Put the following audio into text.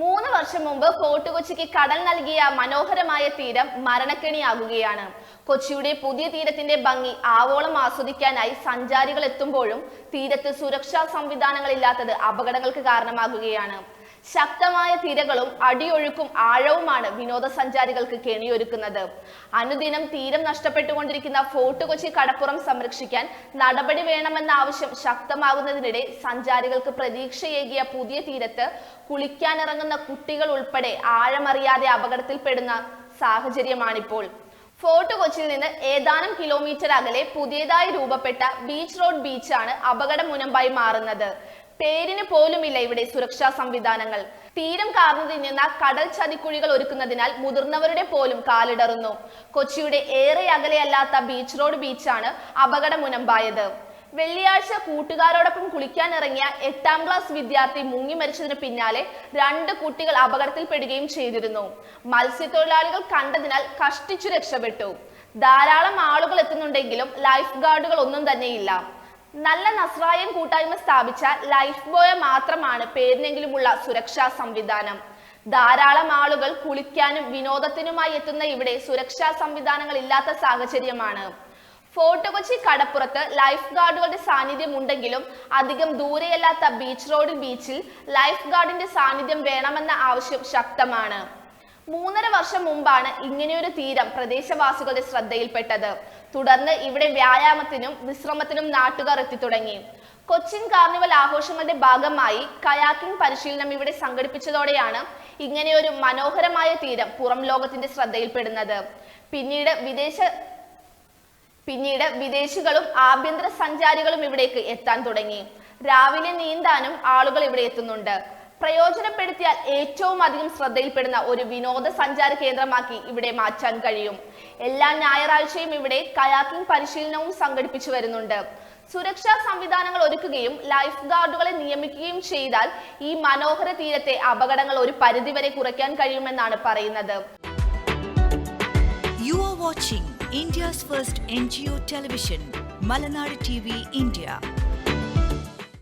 മൂന്ന് വർഷം മുമ്പ് ഫോർട്ട് കൊച്ചിക്ക് കടൽ നൽകിയ മനോഹരമായ തീരം മരണക്കെണിയാകുകയാണ്. കൊച്ചിയുടെ പുതിയ തീരത്തിന്റെ ഭംഗി ആവോളം ആസ്വദിക്കാനായി സഞ്ചാരികൾ എത്തുമ്പോഴും തീരത്ത് സുരക്ഷാ സംവിധാനങ്ങളില്ലാത്തത് അപകടങ്ങൾക്ക് കാരണമാകുകയാണ്. ശക്തമായ തിരകളും അടിയൊഴുക്കും ആഴവുമാണ് വിനോദസഞ്ചാരികൾക്ക് കെണിയൊരുക്കുന്നത്. അനുദിനം തീരം നഷ്ടപ്പെട്ടുകൊണ്ടിരിക്കുന്ന ഫോർട്ട് കൊച്ചി കടപ്പുറം സംരക്ഷിക്കാൻ നടപടി വേണമെന്ന ആവശ്യം ശക്തമാകുന്നതിനിടെ സഞ്ചാരികൾക്ക് പ്രതീക്ഷയേകിയ പുതിയ തീരത്ത് കുളിക്കാനിറങ്ങുന്ന കുട്ടികൾ ഉൾപ്പെടെ ആഴമറിയാതെ അപകടത്തിൽപ്പെടുന്ന സാഹചര്യമാണിപ്പോൾ. ഫോർട്ട് കൊച്ചിയിൽ നിന്ന് ഏതാനും കിലോമീറ്റർ അകലെ പുതിയതായി രൂപപ്പെട്ട ബീച്ച് റോഡ് ബീച്ചാണ് അപകട മുനമ്പായി മാറുന്നത്. പേരിന് പോലുമില്ല ഇവിടെ സുരക്ഷാ സംവിധാനങ്ങൾ. തീരം കാർന്നു തിന്നുന്ന കടൽ ചതിക്കുഴികൾ ഒരുക്കുന്നതിനാൽ മുതിർന്നവരുടെ പോലും കാലിടറുന്നു. കൊച്ചിയുടെ ഏറെ അകലെയല്ലാത്ത ബീച്ച് റോഡ് ബീച്ചാണ് അപകടമുനമ്പായത്. വെള്ളിയാഴ്ച കൂട്ടുകാരോടൊപ്പം കുളിക്കാനിറങ്ങിയ എട്ടാം ക്ലാസ് വിദ്യാർത്ഥി മുങ്ങി മരിച്ചതിന് പിന്നാലെ രണ്ട് കുട്ടികൾ അപകടത്തിൽപ്പെടുകയും ചെയ്തിരുന്നു. മത്സ്യത്തൊഴിലാളികൾ കണ്ടതിനാൽ കഷ്ടിച്ചു രക്ഷപ്പെട്ടു. ധാരാളം ആളുകൾ എത്തുന്നുണ്ടെങ്കിലും ലൈഫ് ഗാർഡുകൾ ഒന്നും തന്നെയില്ല. നല്ല നസ്രായം കൂട്ടായ്മ സ്ഥാപിച്ച ലൈഫ് ബോയ മാത്രമാണ് പേരിനെങ്കിലുമുള്ള സുരക്ഷാ സംവിധാനം. ധാരാളം ആളുകൾ കുളിക്കാനും വിനോദത്തിനുമായി എത്തുന്ന ഇവിടെ സുരക്ഷാ സംവിധാനങ്ങൾ ഇല്ലാത്ത സാഹചര്യമാണ്. ഫോർട്ട് കൊച്ചി കടപ്പുറത്ത് ലൈഫ് ഗാർഡുകളുടെ സാന്നിധ്യം ഉണ്ടെങ്കിലും അധികം ദൂരെയല്ലാത്ത ബീച്ച് റോഡ് ബീച്ചിൽ ലൈഫ് ഗാർഡിന്റെ സാന്നിധ്യം വേണമെന്ന ആവശ്യം ശക്തമാണ്. മൂന്നര വർഷം മുമ്പാണ് ഇങ്ങനെയൊരു തീരം പ്രദേശവാസികളുടെ ശ്രദ്ധയിൽപ്പെട്ടത്. തുടർന്ന് ഇവിടെ വ്യായാമത്തിനും വിശ്രമത്തിനും നാട്ടുകാർ എത്തിത്തുടങ്ങി. കൊച്ചിൻ കാർണിവൽ ആഘോഷങ്ങളുടെ ഭാഗമായി കയാക്കിംഗ് പരിശീലനം ഇവിടെ സംഘടിപ്പിച്ചതോടെയാണ് ഇങ്ങനെയൊരു മനോഹരമായ തീരം പുറം ലോകത്തിന്റെ ശ്രദ്ധയിൽപ്പെടുന്നത്. പിന്നീട് വിദേശ പിന്നീട് വിദേശികളും ആഭ്യന്തര സഞ്ചാരികളും ഇവിടേക്ക് എത്താൻ തുടങ്ങി. രാവിലെ നീന്താനും ആളുകൾ ഇവിടെ എത്തുന്നുണ്ട്. പ്രയോജനപ്പെടുത്തിയാൽ ഏറ്റവും അധികം ശ്രദ്ധയിൽപ്പെടുന്ന ഒരു വിനോദസഞ്ചാര കേന്ദ്രമാക്കി ഇവിടെ മാറ്റാൻ കഴിയും. എല്ലാ ഞായറാഴ്ചയും ഇവിടെ കയാക്കിംഗ് പരിശീലനവും സംഘടിപ്പിച്ചു വരുന്നുണ്ട്. സുരക്ഷാ സംവിധാനങ്ങൾ ഒരുക്കുകയും ലൈഫ് ഗാർഡുകളെ നിയമിക്കുകയും ചെയ്താൽ ഈ മനോഹര തീരത്തെ അപകടങ്ങൾ ഒരു പരിധിവരെ കുറയ്ക്കാൻ കഴിയുമെന്നാണ് പറയുന്നത്. You first N G O television Malanad T V India.